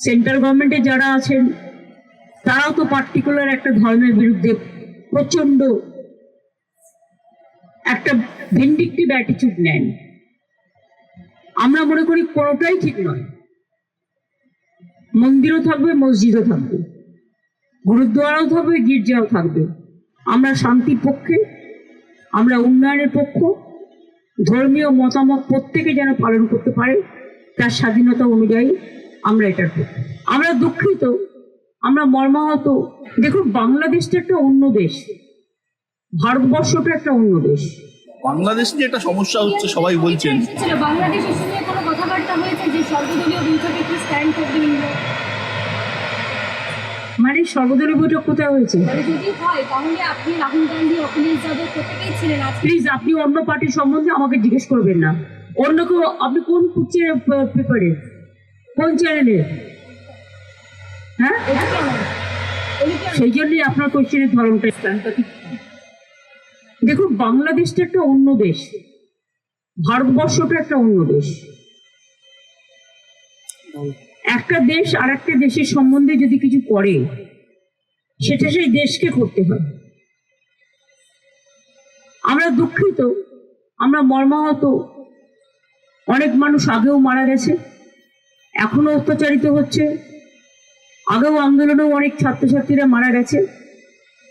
Central গভর্নমেন্টে যারা আছেন, তারাও তো পার্টিকুলার একটা ধর্মের বিরুদ্ধে প্রচণ্ড একটা ভিন্ডিকটিভ অ্যাটিচিউড নেন। আমরা মনে করি কোনোটাই ঠিক নয়। মন্দিরও থাকবে, মসজিদও থাকবে, গুরুদ্বারাও থাকবে, গির্জাও থাকবে। আমরা শান্তির পক্ষে, আমরা উন্নয়নের পক্ষ, ধর্মীয় মতামত প্রত্যেকে যেন পালন করতে পারে, তার স্বাধীনতা অনুযায়ী আমরা এটার পক্ষে আমরা দুঃখিত আমরা মর্মাহত। দেখুন বাংলাদেশটা একটা অন্য দেশ। ভারতবর্ষটা একটা অন্য দেশ। বাংলাদেশ নিয়ে একটা সমস্যা হচ্ছে সবাই বলছেন। ছিল বাংলাদেশ নিয়ে কোনো কথাবার্তা হয়েছে যে সর্বদলীয় বৈঠকে কি স্ট্যান্ড করবে মানে সর্বদলীয় বৈঠক কোথায় হয়েছে? মানে হয় প্লিজ আপনি অন্য পার্টির সম্বন্ধে আমাকে জিজ্ঞেস করবেন না। অন্য কেউ আপনি কোন পেপারে কোন চ্যানেলে হ্যাঁ? সেই জন্যই আপনার কোশ্চেনের ধরনটা দেখুন, বাংলাদেশটা একটা অন্য দেশ। ভারতবর্ষটা একটা অন্য দেশ। একটা দেশ আর একটা দেশের সম্বন্ধে যদি কিছু করে, সেটা সেই দেশকে করতে হয় আমরা দুঃখিত, আমরা মর্মাহত। অনেক মানুষ আগেও মারা গেছে। এখনও অত্যাচারিত হচ্ছে। আগেও আন্দোলনেও অনেক ছাত্রছাত্রীরা মারা গেছে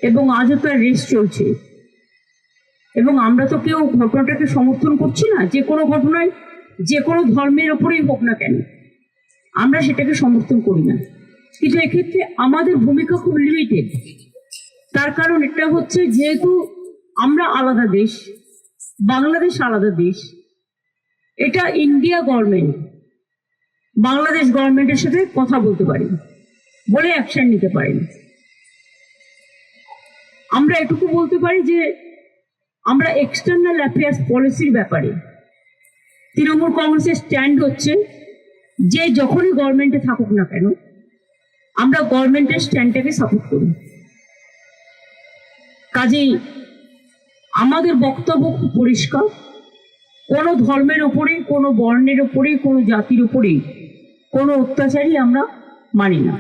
এবং আজও তার রেস চলছে। এবং আমরা তো কেউ ঘটনাটাকে সমর্থন করছি না, যে কোনো ঘটনায়, যে কোনো ধর্মের ওপরেই হোক না কেন। আমরা সেটাকে সমর্থন করি না। কিন্তু এক্ষেত্রে আমাদের ভূমিকা খুব লিমিটেড তার কারণ এটা হচ্ছে যেহেতু আমরা আলাদা দেশ, বাংলাদেশ আলাদা দেশ, এটা ইন্ডিয়া গভর্নমেন্ট বাংলাদেশ গভর্নমেন্টের সাথে কথা বলতে পারি। বলে অ্যাকশন নিতে পারি। আমরা এটুকু বলতে পারি যে, আমরা এক্সটার্নাল অ্যাফেয়ার্স পলিসির ব্যাপারে তৃণমূল কংগ্রেসের স্ট্যান্ড হচ্ছে যে যখনই গভর্নমেন্টে থাকুক না কেন, আমরা গভর্নমেন্টের স্ট্যান্ডটাকে সাপোর্ট করি। কাজেই আমাদের বক্তব্য খুব পরিষ্কার। কোনো ধর্মের ওপরে কোনো বর্ণের ওপরে কোনো জাতির ওপরে কোনো অত্যাচারই আমরা মানি না।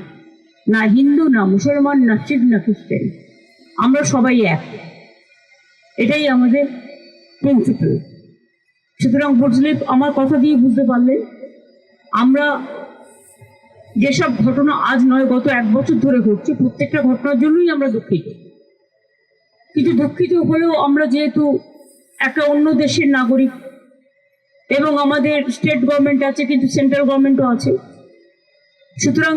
না হিন্দু, না মুসলমান, না শিখ, না খ্রিস্টান। আমরা সবাই এক। এটাই আমাদের প্রিন্সিপাল সুতরাং বুঝলে আমার কথা দিয়ে বুঝতে পারলে আমরা যেসব ঘটনা আজ নয়, গত এক বছর ধরে ঘটছে, প্রত্যেকটা ঘটনার জন্যই আমরা দুঃখিত। কিন্তু দুঃখিত হলেও আমরা যেহেতু একটা অন্য দেশের নাগরিক এবং আমাদের স্টেট গভর্নমেন্ট আছে, কিন্তু সেন্ট্রাল গভর্নমেন্টও আছে। সুতরাং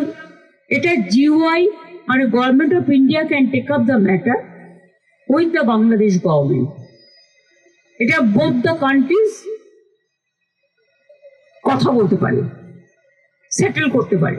এটা জিওআই মানে government of India can take up the matter with the Bangladesh government এটা বোথ দ্য কান্ট্রিজ কথা বলতে পারে সেটেল করতে পারে।